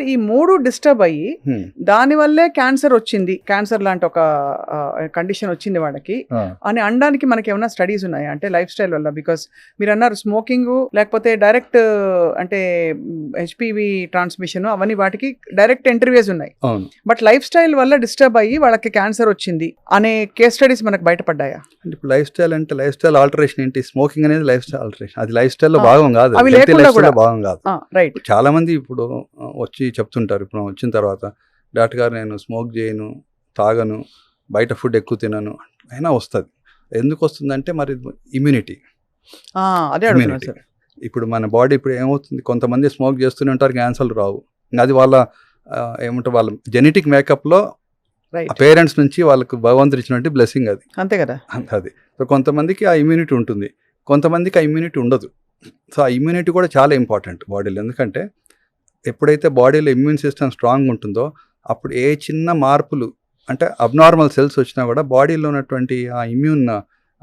ఈ మూడు డిస్టర్బ్ అయ్యి. దాని వల్లే క్యాన్సర్ వచ్చింది. క్యాన్సర్ లాంటి ఒక కండిషన్ వచ్చింది వాళ్ళకి. అని అనడానికి మనకి ఏమైనా స్టడీస్ ఉన్నాయా? అంటే లైఫ్ స్టైల్ వల్ల బికాస్ మీరు అన్నారు స్మోకింగ్ లేకపోతే డైరెక్ట్ అంటే హెచ్పివి ట్రాన్స్మిషన్ అవన్నీ వాటికి డైరెక్ట్ ఇంటర్వ్యూస్ ఉన్నాయి. బట్ లైఫ్ స్టైల్ వల్ల డిస్టర్బ్ అయ్యి వాళ్ళకి క్యాన్సర్ వచ్చింది అనే కేస్ స్టడీస్ మనకు బయటపడ్డాయా? అంటే ఇప్పుడు లైఫ్ స్టైల్ అంటే లైఫ్ స్టైల్ ఆల్టరేషన్ ఏంటి? స్మోకింగ్ అనేది లైఫ్ స్టైల్ ఆల్టరేషన్. అది లైఫ్ స్టైల్లో ఆ, భాగం కాదు. లో. భాగం కాదు. రైట్ చాలా మంది ఇప్పుడు వచ్చి చెప్తుంటారు. ఇప్పుడు వచ్చిన తర్వాత డాక్టర్ గారు నేను స్మోక్ చేయను తాగను బయట ఫుడ్ ఎక్కువ తినను అయినా వస్తుంది. ఎందుకు వస్తుందంటే మరి ఇమ్యూనిటీ. అదే ఇప్పుడు మన బాడీ ఇప్పుడు ఏమవుతుంది? కొంతమంది స్మోక్ చేస్తూనే ఉంటారు క్యాన్సర్లు రావు. అది వాళ్ళ ఏమంటారు వాళ్ళ జెనెటిక్ మేకప్లో రైట్. పేరెంట్స్ నుంచి వాళ్ళకు భగవంతుడు ఇచ్చినట్టు బ్లెస్సింగ్ అది. అంతే కదా. అది. సో కొంతమందికి ఆ ఇమ్యూనిటీ ఉంటుంది. కొంతమందికి ఆ ఇమ్యూనిటీ ఉండదు. సో ఆ ఇమ్యూనిటీ కూడా చాలా ఇంపార్టెంట్ బాడీలో. ఎందుకంటే ఎప్పుడైతే బాడీలో ఇమ్యూన్ సిస్టమ్ స్ట్రాంగ్ ఉంటుందో అప్పుడు ఏ చిన్న మార్పులు అంటే అబ్నార్మల్ సెల్స్ వచ్చినా కూడా బాడీలో ఉన్నటువంటి ఆ ఇమ్యూన్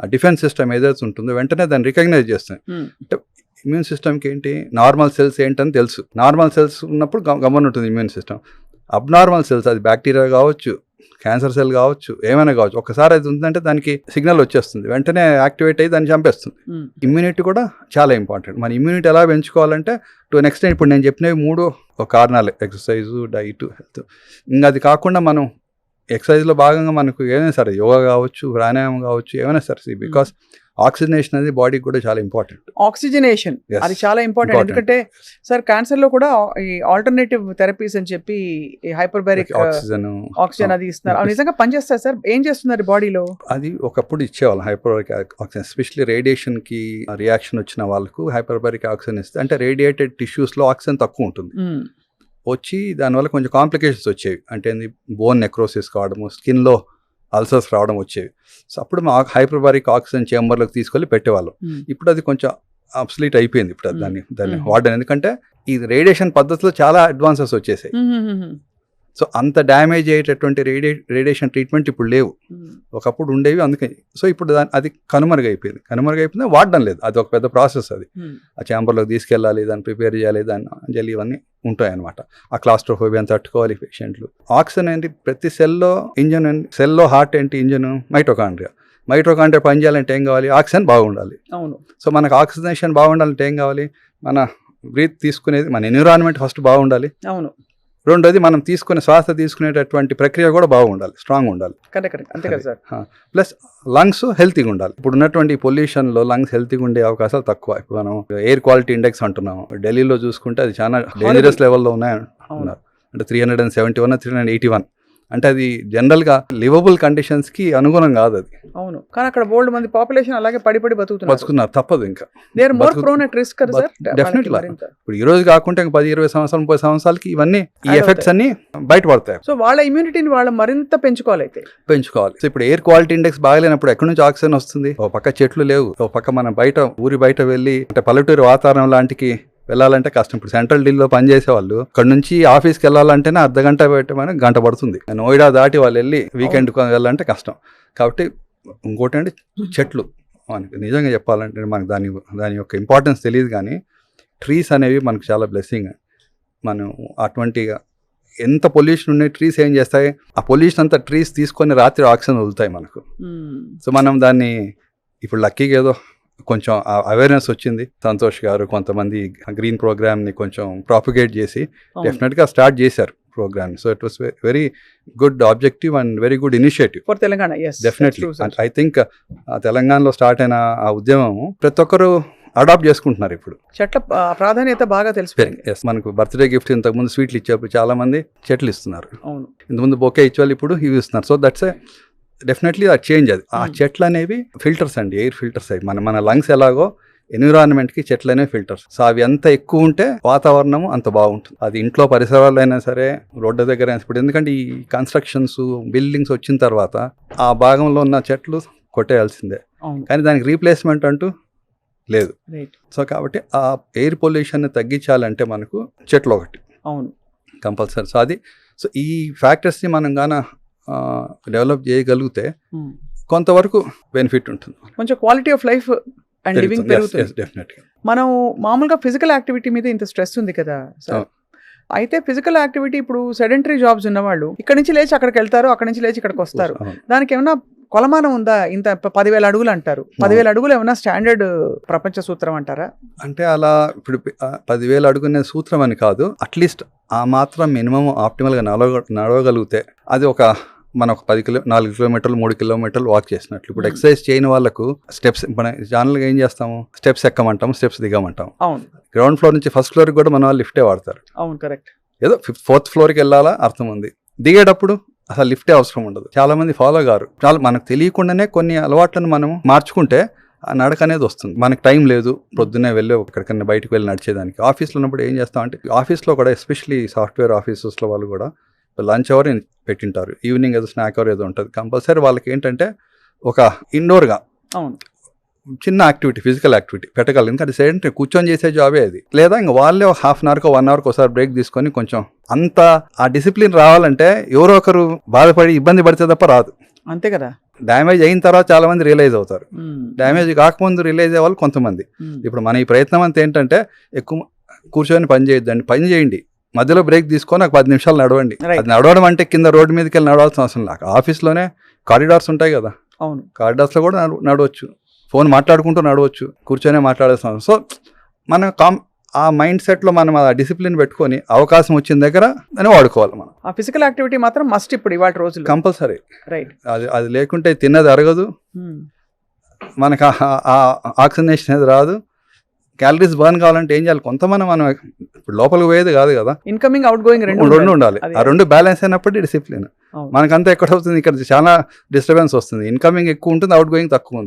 డిఫెన్స్ సిస్టమ్ ఏదైతే ఉంటుందో వెంటనే దాన్ని రికగ్నైజ్ చేస్తాయి. Hmm. అంటే ఇమ్యూన్ సిస్టమ్కి ఏంటి? నార్మల్ సెల్స్ ఏంటని తెలుసు. నార్మల్ సెల్స్ ఉన్నప్పుడు గమ- గమని ఉంటుంది ఇమ్యూన్ సిస్టమ్ అబ్నార్మల్ సెల్స్ అది బ్యాక్టీరియా కావచ్చు క్యాన్సర్ సెల్ కావచ్చు ఏమైనా కావచ్చు ఒకసారి అది ఉందంటే దానికి సిగ్నల్ వచ్చేస్తుంది వెంటనే యాక్టివేట్ అయ్యి దాన్ని చంపేస్తుంది. ఇమ్యూనిటీ కూడా చాలా ఇంపార్టెంట్. మన ఇమ్యూనిటీ ఎలా పెంచుకోవాలంటే టు నెక్స్ట్ ఇప్పుడు నేను చెప్పినవి మూడు ఒక కారణాలు ఎక్సర్సైజు డైట్ హెల్త్. ఇంకా అది కాకుండా మనం ఎక్సర్సైజ్లో భాగంగా మనకు ఏమైనా సరే యోగా కావచ్చు ప్రాణాయామం కావచ్చు ఏమైనా సరే బికాస్ ఆక్సిజనేషన్ అనేది బాడీకి కూడా చాలా ఇంపార్టెంట్ ఆక్సిజనేషన్. అది చాలా ఇంపార్టెంట్. ఎందుకంటే సార్ క్యాన్సర్లో కూడా ఈ ఆల్టర్నేటివ్ థెరపీస్ అని చెప్పి హైపర్బారిక్ ఆక్సిజన్ ఆక్సిజన్ అది ఇస్తున్నారు. అవి Yes. నిజంగా పనిచేస్తారు సార్? ఏం చేస్తున్నారు బాడీలో అది ఒకప్పుడు ఇచ్చేవాళ్ళం హైపర్బారిక్ ఆక్సిజన్ ఎస్పెషలీ రేడియేషన్కి రియాక్షన్ వచ్చిన వాళ్ళకు హైపర్బారిక్ ఆక్సిజన్ ఇస్తే అంటే రేడియేటెడ్ టిష్యూస్లో ఆక్సిజన్ తక్కువ ఉంటుంది. వచ్చి దానివల్ల కొంచెం కాంప్లికేషన్స్ వచ్చేవి. అంటే బోన్ నెక్రోసిస్ కావడము స్కిన్లో అల్సర్స్ రావడం వచ్చేవి. సో అప్పుడు మా హైపర్బారిక్ ఆక్సిజన్ చేంబర్లోకి తీసుకెళ్ళి పెట్టేవాళ్ళం. ఇప్పుడు అది కొంచెం అబ్సలీట్ అయిపోయింది ఇప్పుడు. దాన్ని దాన్ని. వాడడం. ఎందుకంటే ఈ రేడియేషన్ పద్ధతిలో చాలా అడ్వాన్సెస్ వచ్చేసాయి. సో అంత డ్యామేజ్ అయ్యేటటువంటి రేడియే రేడియేషన్ ట్రీట్మెంట్ ఇప్పుడు లేవు. ఒకప్పుడు ఉండేవి అందుకే. సో ఇప్పుడు దాని అది కనుమరుగైపోయింది. కనుమరుగైపోయింది వాడడం లేదు. అది ఒక పెద్ద ప్రాసెస్ అది. ఆ ఛాంబర్లోకి తీసుకెళ్ళాలి దాన్ని ప్రిపేర్ చేయాలి దాన్ని అంజలి ఇవన్నీ ఉంటాయి అనమాట ఆ క్లాస్ట్రోఫోబియాని తట్టుకోవాలి పేషెంట్లు. ఆక్సిజన్ ఏంటి? ప్రతి సెల్లో ఇంజన్ సెల్లో హార్ట్ ఏంటి? Engine mitochondria. మైటోకాండ్రియా పనిచేయాలంటే ఏం కావాలి? ఆక్సిజన్ బాగుండాలి. అవును. సో మనకు ఆక్సిజనేషన్ బాగుండాలంటే ఏం కావాలి? మన బ్రీత్ తీసుకునేది మన ఎన్విరాన్మెంట్ ఫస్ట్ బాగుండాలి. అవును. రెండోది మనం తీసుకునే శ్వాస తీసుకునేటటువంటి ప్రక్రియ కూడా బాగుండాలి స్ట్రాంగ్ ఉండాలి. అంతే కదా సార్. ప్లస్ లంగ్స్ హెల్తీగా ఉండాలి. ఇప్పుడు ఉన్నటువంటి పొల్యూషన్లో లంగ్స్ హెల్తీగా ఉండే అవకాశాలు తక్కువ. ఇప్పుడు మనం ఎయిర్ క్వాలిటీ ఇండెక్స్ అంటున్నాం ఢిల్లీలో చూసుకుంటే అది చాలా డేంజరస్ లెవెల్లో ఉన్నాయి అంటే three hundred and seventy one three hundred eighty one అంటే అది జనరల్గా లివబుల్ కండిషన్స్కి అనుగుణం కాదు అది. అవును. కానీ అక్కడ బోల్డ్ మంది పాపులేషన్ అలాగే పడి పడి బతుకుతున్నారు. బతుకున్నారు తప్పదు ఇంకా. They are more prone at risk definitely. ఇప్పుడు ఈ రోజు కాకుంటే ఇంకా పది ఇరవై సంవత్సరాలు ముప్పై సంవత్సరాలకి ఇవన్నీ ఈ ఎఫెక్ట్స్ అన్ని బయటపడతాయి. సో వాళ్ళ ఇమ్యూనిటీని వాళ్ళు మరింత పెంచుకోవాలి అయితే. పెంచుకోవాలి. సో ఇప్పుడు ఎయిర్ క్వాలిటీ ఇండెక్స్ బాగలేనప్పుడు ఎక్కడి నుంచి ఆక్సిజన్ వస్తుంది? ఒక పక్క చెట్లు లేవు. ఒక పక్క మనం బయట ఊరి బయట వెళ్ళి అంటే పల్లెటూరు వాతావరణం లాంటికి వెళ్ళాలంటే కష్టం. ఇప్పుడు సెంట్రల్ ఢిల్లీలో పనిచేసే వాళ్ళు ఇక్కడ నుంచి ఆఫీస్కి వెళ్ళాలంటేనే అర్ధ గంట పెట్టమని గంట పడుతుంది. నోయిడా దాటి వాళ్ళు వెళ్ళి వీకెండ్ వెళ్ళాలంటే కష్టం. కాబట్టి ఇంకోటి అంటే చెట్లు. మనకి నిజంగా చెప్పాలంటే మనకు దాని దాని యొక్క ఇంపార్టెన్స్ తెలియదు కానీ ట్రీస్ అనేవి మనకు చాలా బ్లెస్సింగ్ మనం అటువంటి ఎంత పొల్యూషన్ ఉన్నాయి ట్రీస్ ఏం చేస్తాయి? ఆ పొల్యూషన్ అంతా ట్రీస్ తీసుకొని రాత్రి ఆక్సిజన్ వదులుతాయి మనకు. సో మనం దాన్ని ఇప్పుడు లక్కీగా ఏదో కొంచెం అవేర్నెస్ వచ్చింది. సంతోష్ గారు కొంతమంది గ్రీన్ ప్రోగ్రామ్ని కొంచెం ప్రాపగేట్ చేసి డెఫినెట్గా స్టార్ట్ చేశారు programme so it was very good objective and very good initiative for Telangana definitely I think తెలంగాణలో స్టార్ట్ అయిన ఆ ఉద్యమం ప్రతి ఒక్కరు అడాప్ట్ చేసుకుంటున్నారు ఇప్పుడు. చెట్ల ప్రాధాన్యత బాగా తెలిసిపోయింది. ఎస్ మనకు బర్త్డే గిఫ్ట్ ఇంతకుముందు స్వీట్లు ఇచ్చేప్పుడు చాలా మంది చెట్లు ఇస్తున్నారు. అవును. ఇంతకుముందు బొకే ఇచ్చేవాళ్ళు ఇప్పుడు ఇవి ఇస్తున్నారు. So that's a definitely uh change అది. ఆ Hmm. చెట్లు అనేవి ఫిల్టర్స్ అండి ఎయిర్ ఫిల్టర్స్ అవి. మన మన లంగ్స్ ఎలాగో ఎన్విరాన్మెంట్కి చెట్లు అనేవి ఫిల్టర్స్ సో అవి ఎంత ఎక్కువ ఉంటే వాతావరణం అంత బాగుంటుంది. అది ఇంట్లో పరిసరాలు అయినా సరే రోడ్డు దగ్గర అయినా ఇప్పుడు ఎందుకంటే ఈ కన్స్ట్రక్షన్స్ బిల్డింగ్స్ వచ్చిన తర్వాత ఆ భాగంలో ఉన్న చెట్లు కొట్టేయాల్సిందే. కానీ దానికి రీప్లేస్మెంట్ అంటూ లేదు. సో కాబట్టి ఆ ఎయిర్ పొల్యూషన్ తగ్గించాలంటే మనకు చెట్లు ఒకటి. అవును. కంపల్సరీ. సో అది సో ఈ ఫ్యాక్టర్స్ని మనం గాన డెవలప్ చేయగలిగితే Hmm. కొంతవరకు బెనిఫిట్ ఉంటుంది. కొంచెం quality of life and living పెరుగుతుంది. మనం మామూలుగా ఫిజికల్ యాక్టివిటీ మీద ఇంత స్ట్రెస్ ఉంది కదా సార్. అయితే ఫిజికల్ యాక్టివిటీ ఇప్పుడు సెడెంటరీ జాబ్స్ ఉన్నవాళ్ళు ఇక్కడ నుంచి లేచి అక్కడికి వెళ్తారు అక్కడ నుంచి లేచి ఇక్కడికి వస్తారు. దానికి ఏమైనా కొలమానం ఉందా? ఇంత పదివేల అడుగులు అంటారు. పదివేల అడుగులు ఏమైనా స్టాండర్డ్ ప్రపంచ సూత్రం అంటారా? అంటే అలా ఇప్పుడు పదివేలు అడుగునే సూత్రం అని కాదు అట్లీస్ట్ ఆ మాత్రం మినిమం ఆప్టిమల్గా నడవ నడవగలిగితే అది ఒక మనం ఒక పది కిలో నాలుగు కిలోమీటర్లు మూడు కిలోమీటర్లు వాక్ చేసినట్లు. ఇప్పుడు Hmm. ఎక్సర్సైజ్ చేయని వాళ్ళకు స్టెప్స్ మన జనరల్గా ఏం చేస్తాము? స్టెప్స్ ఎక్కమంటాము స్టెప్స్ దిగమంటాం అవును. గ్రౌండ్ ఫ్లోర్ నుంచి ఫస్ట్ ఫ్లోర్కి కూడా మన వాళ్ళు లిఫ్టే వాడతారు. అవును కరెక్ట్ ఏదో ఫిఫ్త్ ఫోర్త్ ఫ్లోర్కి వెళ్ళాలా? అర్థం ఉంది. దిగేటప్పుడు అసలు లిఫ్టే అవసరం ఉండదు. చాలా మంది ఫాలో గారు. చాలా మనకు తెలియకుండానే కొన్ని అలవాట్లను మనం మార్చుకుంటే ఆ నడక అనేది వస్తుంది. మనకి టైం లేదు. పొద్దున్నే వెళ్ళి ఎక్కడికన్నా బయటకు వెళ్ళి నడిచేదానికి. ఆఫీస్లో ఉన్నప్పుడు ఏం చేస్తాం అంటే ఆఫీస్లో కూడా ఎస్పెషలీ సాఫ్ట్వేర్ ఆఫీసెస్లో వాళ్ళు కూడా లంచ్ అవర్ పెట్టింటారు. ఈవినింగ్ ఏదో స్నాక్ అవర్ ఏదో ఉంటుంది. కంపల్సరీ వాళ్ళకి ఏంటంటే ఒక ఇండోర్గా అవును. చిన్న యాక్టివిటీ ఫిజికల్ యాక్టివిటీ పెట్టగలరు. ఎందుకంటే సెడెంటరీ కూర్చొని చేసే జాబే అది. లేదా ఇంక వాళ్ళే ఒక హాఫ్ అన్ అవర్కో వన్ అవర్కి ఒకసారి బ్రేక్ తీసుకొని కొంచెం అంత ఆ డిసిప్లిన్ రావాలంటే ఎవరో ఒకరు బాధపడి ఇబ్బంది పడితే తప్ప రాదు. అంతే కదా? డ్యామేజ్ అయిన తర్వాత చాలా మంది రియలైజ్ అవుతారు. డ్యామేజ్ కాకముందు రియలైజ్ అయ్యే వాళ్ళు కొంతమంది ఇప్పుడు మన ఈ ప్రయత్నం అంతా ఏంటంటే ఎక్కువ కూర్చొని పని చేయొద్దండి. పని చేయండి. మధ్యలో బ్రేక్ తీసుకొని ఒక పది నిమిషాలు నడవండి. అది నడవడం అంటే కింద రోడ్డు మీదకి వెళ్ళి నడవాల్సిన అవసరం లేదు. ఆఫీస్లోనే కారిడార్స్ ఉంటాయి కదా. అవును. కార్డాస్లో కూడా నడు నడవచ్చు. ఫోన్ మాట్లాడుకుంటూ నడవచ్చు. కూర్చొనే మాట్లాడాల్సిన అవసరం. సో మనం కామ్ ఆ మైండ్ సెట్లో మనం ఆ డిసిప్లిన్ పెట్టుకొని అవకాశం వచ్చిన దగ్గర దాన్ని వాడుకోవాలి మనం. ఆ ఫిజికల్ యాక్టివిటీ మాత్రం మస్ట్ ఇప్పుడు ఇవాళ రోజులు కంపల్సరీ. రైట్ అది అది లేకుంటే తిన్నది అరగదు. మనకు ఆ- ఆ ఆక్సిజనేషన్ అనేది రాదు. క్యాలరీస్ బర్న్ కావాలంటే ఏం చేయాలి? కొంతమంది మనం ఇప్పుడు లోపలికి పోయేది కాదు కదా. ఇన్కమింగ్ అవుట్ గోయింగ్ రెండు రెండు ఉండాలి. ఆ రెండు బ్యాలెన్స్ అయినప్పుడు డిసిప్లిన్. మనకంతా ఎక్కడ అవుతుంది? ఇక్కడ చాలా డిస్టర్బెన్స్ వస్తుంది. ఇన్కమింగ్ ఎక్కువ ఉంటుంది అవుట్ గోయింగ్ తక్కువ ఉంది